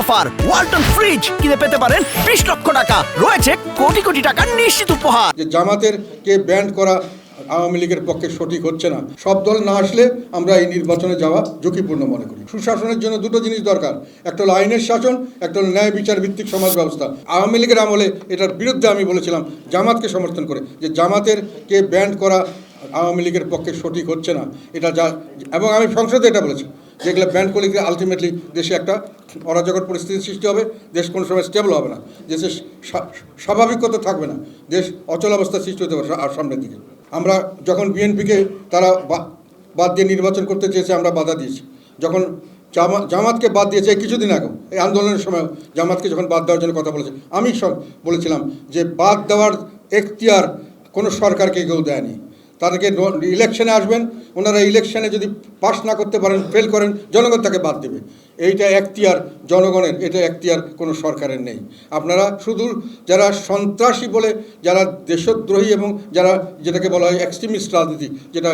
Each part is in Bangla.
অফার। ওয়ালটন ফ্রিজ কিনে পেতে পারেন বিশ লক্ষ টাকা। রয়েছে কোটি কোটি টাকার নিশ্চিত উপহার। যে জামাতের কে ব্যান্ড করা আওয়ামী লীগের পক্ষে সঠিক হচ্ছে না। সব দল না আসলে আমরা এই নির্বাচনে যাওয়া ঝুঁকিপূর্ণ মনে করি। সুশাসনের জন্য দুটো জিনিস দরকার। একটা হলো আইনের শাসন, একটা হলো ন্যায় বিচার ভিত্তিক সমাজ ব্যবস্থা। আওয়ামী লীগের আমলে এটার বিরুদ্ধে আমি বলেছিলাম, জামাতকে সমর্থন করে। যে জামাতের কে ব্যান্ড করা আওয়ামী লীগের পক্ষে সঠিক হচ্ছে না। এটা যা এবং আমি সংসদে এটা বলেছি। যেগুলো ব্যান্ড করলে গিয়ে আলটিমেটলি দেশে একটা অরাজকর পরিস্থিতির সৃষ্টি হবে? দেশ কোনো সময় স্টেবল হবে না। দেশে স্বাভাবিকতা থাকবে না। দেশ অচল অবস্থা সৃষ্টি হতে পারে আর সামনের দিকে। আমরা যখন বিএনপিকে তারা বাদ দিয়ে নির্বাচন করতে চেয়েছে, আমরা বাধা দিয়েছি। যখন জামা, জামাতকে বাদ দিয়েছে কিছুদিন আগে এই আন্দোলনের সময় জামাতকে যখন বাদ দেওয়ার জন্য কথা বলেছে, আমি সব বলেছিলাম যে বাদ দেওয়ার এখতিয়ার কোনো সরকারকে কেউ দেয়নি। তাদেরকে ইলেকশনে আসবেন, ওনারা ইলেকশনে যদি পাস না করতে পারেন ফেল করেন, জনগণ তাকে বাদ দেবে। এইটা এখতিয়ার জনগণের, এটা এখতিয়ার কোনো সরকারের নেই। আপনারা শুধু যারা সন্ত্রাসী বলে, যারা দেশদ্রোহী এবং যারা যেটাকে বলা হয় এক্সট্রিমিস্ট রাজনীতি, যেটা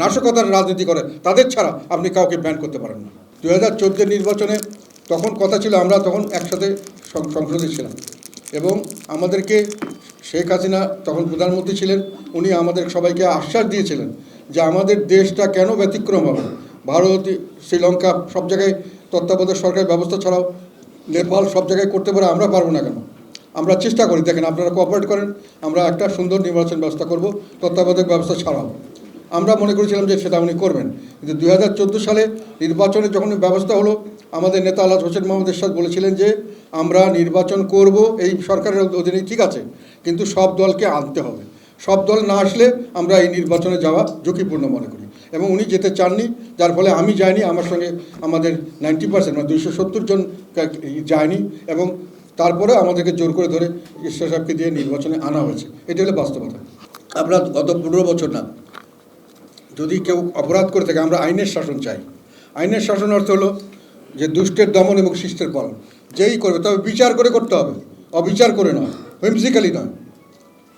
নাশকতার রাজনীতি করে, তাদের ছাড়া আপনি কাউকে ব্যান করতে পারেন না। দু হাজার চোদ্দোর নির্বাচনে তখন কথা ছিল, আমরা তখন একসাথে সংসদে ছিলাম। এবং আমাদেরকে শেখ হাসিনা তখন প্রধানমন্ত্রী ছিলেন, উনি আমাদের সবাইকে আশ্বাস দিয়েছিলেন যে আমাদের দেশটা কেন ব্যতিক্রম হবে। ভারত, শ্রীলঙ্কা সব জায়গায় তত্ত্বাবধায়ক সরকারের ব্যবস্থা ছাড়াও নেপাল সব জায়গায় করতে পারে আমরা পারব না কেন? আমরা চেষ্টা করি, দেখেন আপনারা কোঅপারেট করেন, আমরা একটা সুন্দর নির্বাচন ব্যবস্থা করব, তত্ত্বাবধায়ক ব্যবস্থা ছাড়াও। আমরা মনে করেছিলাম যে সেটা উনি করবেন, কিন্তু দুই হাজার চোদ্দ সালে নির্বাচনের যখন ব্যবস্থা হলো, আমাদের নেতা আলাদ হোসেন মোহাম্মদ এরশাদ বলেছিলেন যে আমরা নির্বাচন করব, এই সরকারের অধীনে ঠিক আছে, কিন্তু সব দলকে আনতে হবে। সব দল না আসলে আমরা এই নির্বাচনে যাওয়া ঝুঁকিপূর্ণ মনে করি। এবং উনি যেতে চাননি, যার ফলে আমি যাইনি, আমার সঙ্গে আমাদের নাইনটি পার্সেন্ট মানে দুইশো সত্তর জন যায়নি এবং তারপরে আমাদেরকে জোর করে ধরে ঈশ্বর সাহেবকে দিয়ে নির্বাচনে আনা হয়েছে। এটা হলো বাস্তবতা। আমরা গত পনেরো বছর না, যদি কেউ অপরাধ করে থাকে, আমরা আইনের শাসন চাই। আইনের শাসন অর্থ হলো যে দুষ্টের দমন এবং শিষ্টের পালন। যেই করবে, তবে বিচার করে করতে হবে। অবিচার করে নয় হুইমসিক্যালি নয়।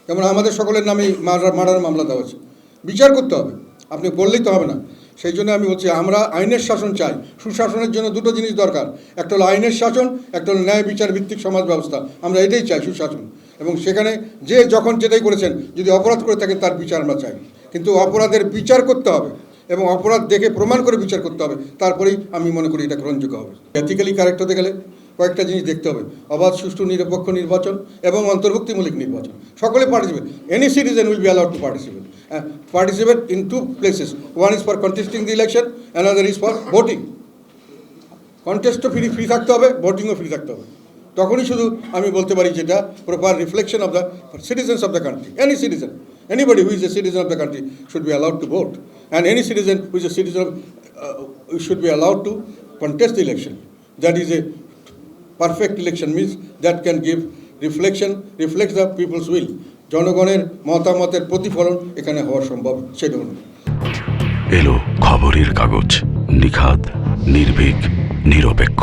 যেমন আমাদের সকলের নামেই মার্ডার মার্ডার মামলা দেওয়া হচ্ছে বিচার করতে হবে। আপনি বললেই তো হবে না। সেই জন্য আমি বলছি, আমরা আইনের শাসন চাই। সুশাসনের জন্য দুটো জিনিস দরকার। একটা হলো আইনের শাসন, একটা হলো ন্যায় বিচার ভিত্তিক সমাজ ব্যবস্থা। আমরা এটাই চাই সুশাসন। এবং সেখানে যে যখন যেটাই করেছেন, যদি অপরাধ করে থাকেন, তার বিচার আমরা চাই। কিন্তু অপরাধের বিচার করতে হবে এবং অপরাধ দেখে প্রমাণ করে বিচার করতে হবে। তারপরেই আমি মনে করি এটা গ্রহণযোগ্য হবে। এথিক্যালি কারেক্ট হতে গেলে কয়েকটা জিনিস দেখতে হবে। অবাধ, সুষ্ঠু, নিরপেক্ষ নির্বাচন এবং অন্তর্ভুক্তিমূলক নির্বাচন। সকলে participate any citizen will be allowed to participate participate in two places one is for contesting the election another is for voting কন্টেস্টও free free থাকতে হবে ভোটিংও ফ্রি থাকতে হবে। তখনই শুধু আমি বলতে পারি যেটা proper reflection of the citizens of the country any citizen anybody who's a citizen of the country should be allowed to vote and any citizen who's a citizen of should be allowed to contest election election. Is is perfect election miss that can give reflection reflect the people's will জনগণের মতামতের প্রতিফলন এখানে হওয়া সম্ভব, সেটা হল। এলো খবরের কাগজ নিখাত নির্ভীক, নিরপেক্ষ।